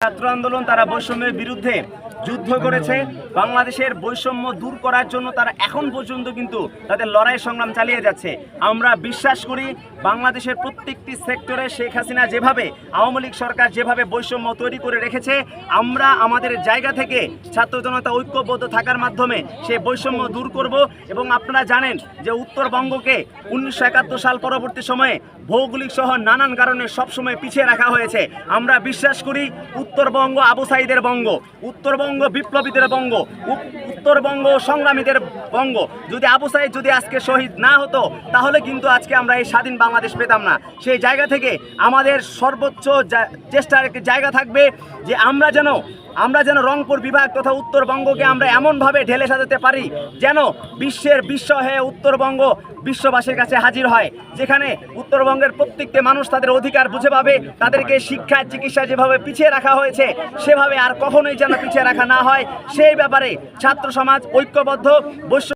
ছাত্র আন্দোলন তারা বৈষম্যের বিরুদ্ধে যুদ্ধ করেছে, বাংলাদেশের বৈষম্য দূর করার জন্য তারা এখন পর্যন্ত কিন্তু তাদের লড়াই সংগ্রাম চালিয়ে যাচ্ছে। আমরা বিশ্বাস করি, বাংলাদেশের প্রত্যেকটি সেক্টরে শেখ হাসিনা যেভাবে, আওয়ামী লীগ সরকার যেভাবে বৈষম্য তৈরি করে রেখেছে, আমরা আমাদের জায়গা থেকে ছাত্র জনতা ঐক্যবদ্ধ থাকার মাধ্যমে সে বৈষম্য দূর করব এবং আপনারা জানেন যে উত্তরবঙ্গকে উনিশশো একাত্তর সাল পরবর্তী সময়ে ভৌগোলিক সহ নানান কারণে সবসময় পিছিয়ে রাখা হয়েছে। আমরা বিশ্বাস করি, উত্তরবঙ্গ আবু সাইদের বঙ্গ। উত্তরবঙ্গ বিপ্লবীদের বঙ্গ। উত্তরবঙ্গ সংগ্রামীদের বঙ্গ। যদি আবু সাইদ যদি আজকে শহীদ না হতো, তাহলে কিন্তু আজকে আমরা এই স্বাধীন বাংলাদেশ পেতাম না। সেই জায়গা থেকে আমাদের সর্বোচ্চ চেষ্টার একটি জায়গা থাকবে যে আমরা যেন আমরা যেন রংপুর বিভাগ তথা উত্তরবঙ্গকে আমরা এমনভাবে ঢেলে সাজাতে পারি যেন বিশ্বের বিশ্ব হয়ে উত্তরবঙ্গ বিশ্ববাসীর কাছে হাজির হয়, যেখানে উত্তরবঙ্গের প্রত্যেকটি মানুষ তাদের অধিকার বুঝে পাবে, তাদেরকে শিক্ষা, চিকিৎসা যেভাবে পিছিয়ে রাখা হয়েছে, সেভাবে আর কখনোই যেন পিছিয়ে রাখা না হয়। সেই ব্যাপারে ছাত্র সমাজ ঐক্যবদ্ধ বৈশ্ব